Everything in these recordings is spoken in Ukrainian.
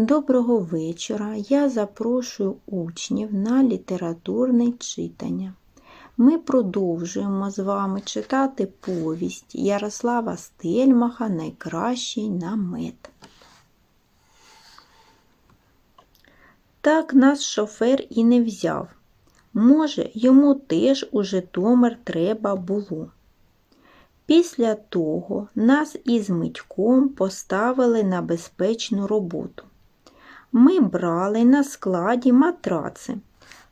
Доброго вечора. Я запрошую учнів на літературне читання. Ми продовжуємо з вами читати повість Ярослава Стельмаха Найкращий намет. Так нас шофер і не взяв. Може, йому теж у Житомир треба було. Після того нас із Митьком поставили на безпечну роботу. Ми брали на складі матраци,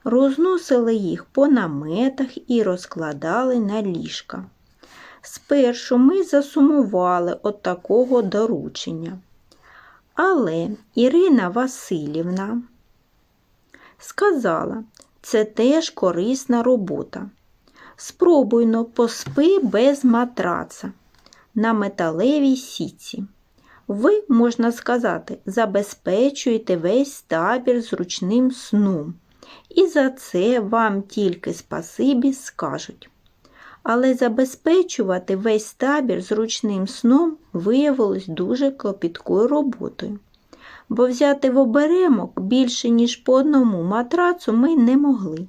розносили їх по наметах і розкладали на ліжка. Спершу ми засумували от такого доручення. Але Ірина Васильівна сказала, це теж корисна робота. Спробуйно поспи без матраца на металевій сітці. Ви, можна сказати, забезпечуєте весь табір зручним сном, і за це вам тільки спасибі скажуть. Але забезпечувати весь табір зручним сном виявилось дуже клопіткою роботою, бо взяти в оберемок більше, ніж по одному матрацу ми не могли,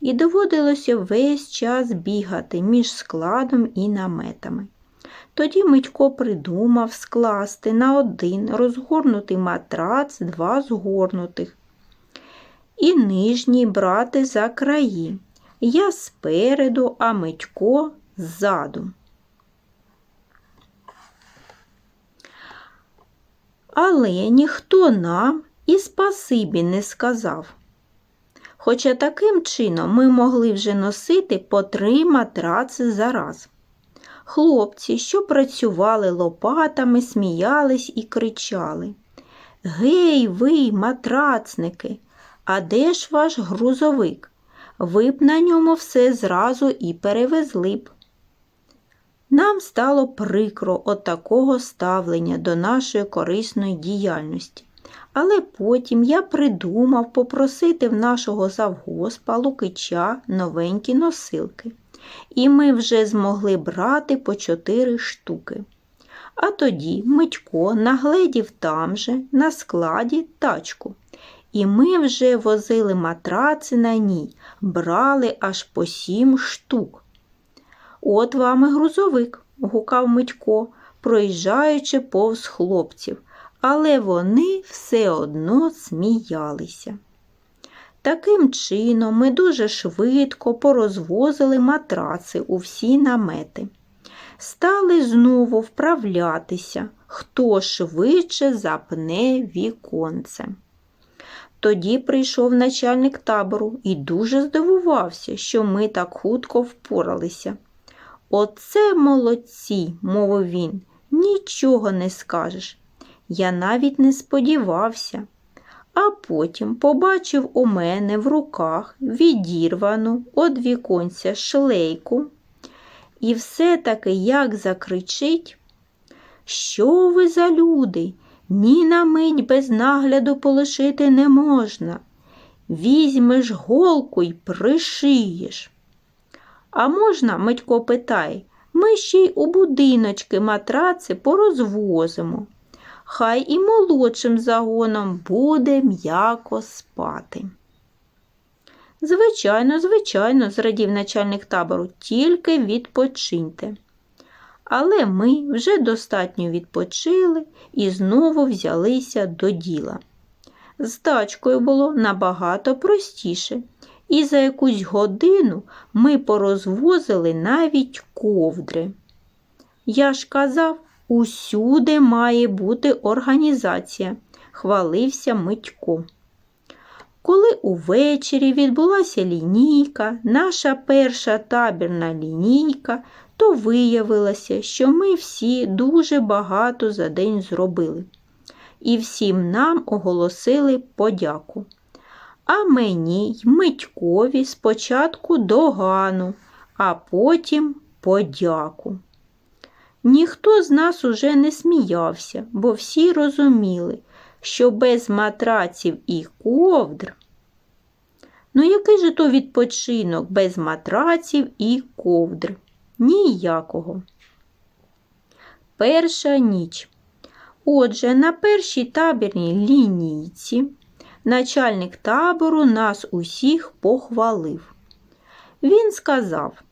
і доводилося весь час бігати між складом і наметами. Тоді Митько придумав скласти на один розгорнутий матрац два згорнутих. І нижній брати за краї. Я спереду, а Митько ззаду. Але ніхто нам і спасибі не сказав. Хоча таким чином ми могли вже носити по три матраци за раз. Хлопці, що працювали лопатами, сміялись і кричали Гей, ви, матрацники, а де ж ваш грузовик? Ви б на ньому все зразу і перевезли б. Нам стало прикро от такого ставлення до нашої корисної діяльності. Але потім я придумав попросити в нашого завгоспа Лукича новенькі носилки і ми вже змогли брати по чотири штуки. А тоді Митько нагледів там же, на складі, тачку. І ми вже возили матраци на ній, брали аж по сім штук. От вам і грузовик, гукав Митько, проїжджаючи повз хлопців, але вони все одно сміялися. Таким чином ми дуже швидко порозвозили матраци у всі намети. Стали знову вправлятися, хто швидше запне віконце. Тоді прийшов начальник табору і дуже здивувався, що ми так хутко впоралися. Оце молодці, мовив він, нічого не скажеш. Я навіть не сподівався а потім побачив у мене в руках відірвану од віконця шлейку, і все-таки як закричить, що ви за люди? Ні на мить без нагляду полишити не можна. Візьмеш голку й пришиєш. А можна, Митько питай, ми ще й у будиночки матраци порозвозимо хай і молодшим загоном буде м'яко спати. Звичайно, звичайно, зрадів начальник табору, тільки відпочиньте. Але ми вже достатньо відпочили і знову взялися до діла. З тачкою було набагато простіше, і за якусь годину ми порозвозили навіть ковдри. Я ж казав, Усюди має бути організація, хвалився Митько. Коли увечері відбулася лінійка, наша перша табірна лінійка, то виявилося, що ми всі дуже багато за день зробили. І всім нам оголосили подяку. А мені й Митькові спочатку догану, а потім подяку. Ніхто з нас уже не сміявся, бо всі розуміли, що без матраців і ковдр. Ну, який же то відпочинок без матраців і ковдр? Ніякого. Перша ніч. Отже, на першій табірній лінійці начальник табору нас усіх похвалив. Він сказав,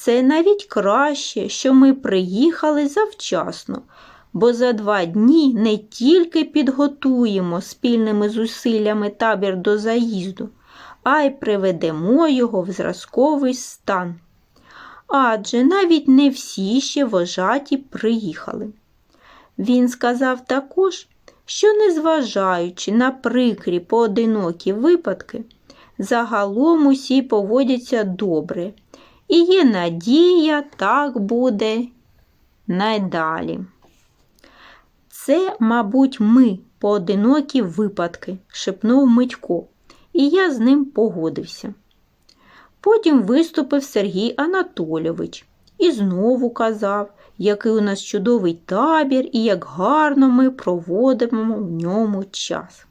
це навіть краще, що ми приїхали завчасно, бо за два дні не тільки підготуємо спільними зусиллями табір до заїзду, а й приведемо його в зразковий стан. Адже навіть не всі ще вожаті приїхали. Він сказав також, що, незважаючи на прикрі поодинокі випадки, загалом усі поводяться добре, і є надія, так буде найдалі. Це, мабуть, ми поодинокі випадки, шепнув Митько, і я з ним погодився. Потім виступив Сергій Анатолійович і знову казав, який у нас чудовий табір і як гарно ми проводимо в ньому час.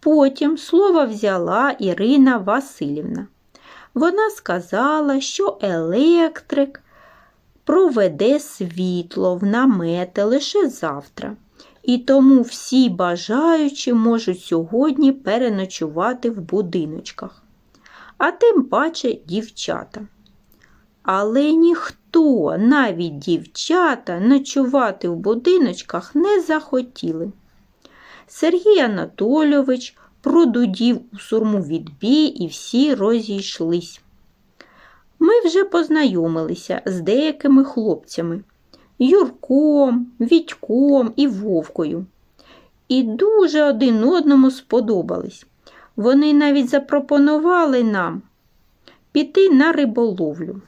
Потім слово взяла Ірина Васильівна. Вона сказала, що електрик проведе світло в намети лише завтра, і тому всі бажаючі можуть сьогодні переночувати в будиночках, а тим паче дівчата. Але ніхто, навіть дівчата, ночувати в будиночках не захотіли. Сергій Анатолійович продудів у сурму відбій і всі розійшлись. Ми вже познайомилися з деякими хлопцями Юрком, Вітьком і Вовкою. І дуже один одному сподобались. Вони навіть запропонували нам піти на риболовлю.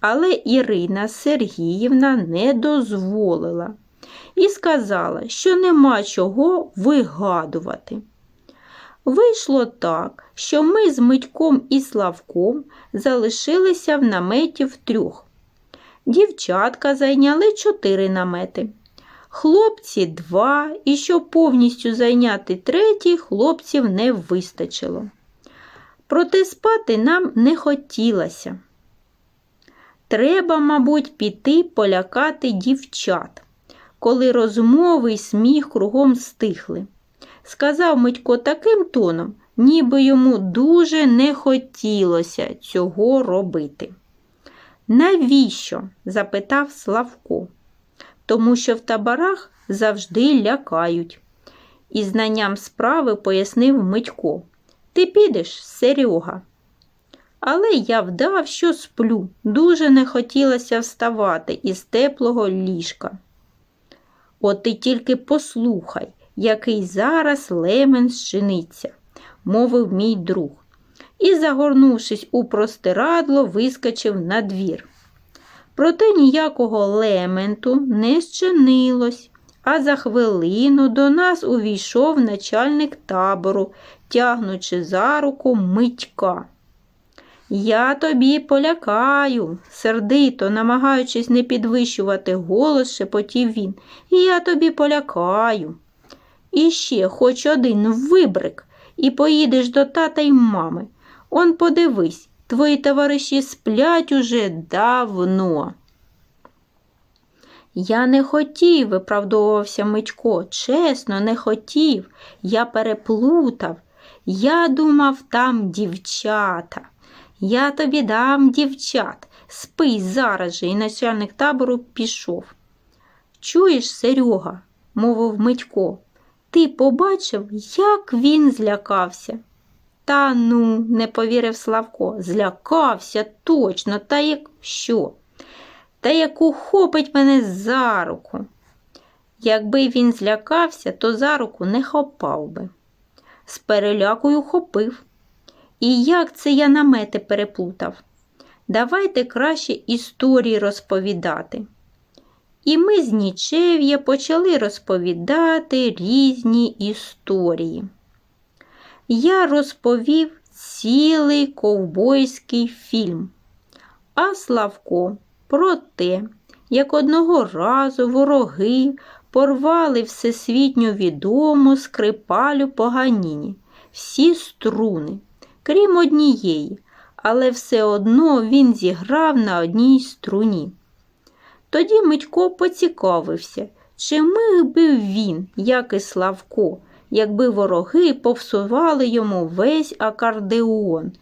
Але Ірина Сергіївна не дозволила і сказала, що нема чого вигадувати. Вийшло так, що ми з Митьком і Славком залишилися в наметі втрьох. Дівчатка зайняли чотири намети. Хлопці два, і щоб повністю зайняти третій, хлопців не вистачило. Проте спати нам не хотілося. Треба, мабуть, піти полякати дівчат, коли розмови й сміх кругом стихли. Сказав Митько таким тоном, ніби йому дуже не хотілося цього робити. Навіщо? запитав Славко. Тому що в таборах завжди лякають. І знанням справи пояснив Митько. Ти підеш, Серега. Але я вдав, що сплю, дуже не хотілося вставати із теплого ліжка. От ти тільки послухай, який зараз лемен щиниться, мовив мій друг, і, загорнувшись у простирадло, вискочив на двір. Проте ніякого лементу не щинилось, а за хвилину до нас увійшов начальник табору, тягнучи за руку митька. Я тобі полякаю, сердито, намагаючись не підвищувати голос, шепотів він. Я тобі полякаю. І ще хоч один вибрик, і поїдеш до тата й мами. Он подивись, твої товариші сплять уже давно. Я не хотів, виправдовувався Митько. Чесно, не хотів. Я переплутав. Я думав, там дівчата. Я тобі дам дівчат. Спий зараз же, і начальник табору пішов. Чуєш, Серега, мовив Митько, ти побачив, як він злякався. Та ну, не повірив Славко, злякався точно, та як що? Та як ухопить мене за руку. Якби він злякався, то за руку не хопав би. З перелякою хопив. І як це я намети переплутав? Давайте краще історії розповідати. І ми з нічев'я почали розповідати різні історії. Я розповів цілий ковбойський фільм, а Славко про те, як одного разу вороги порвали всесвітньо відому скрипалю поганіні, всі струни крім однієї, але все одно він зіграв на одній струні. Тоді Митько поцікавився, Чи міг би він, як і Славко, якби вороги повсували йому весь акордеон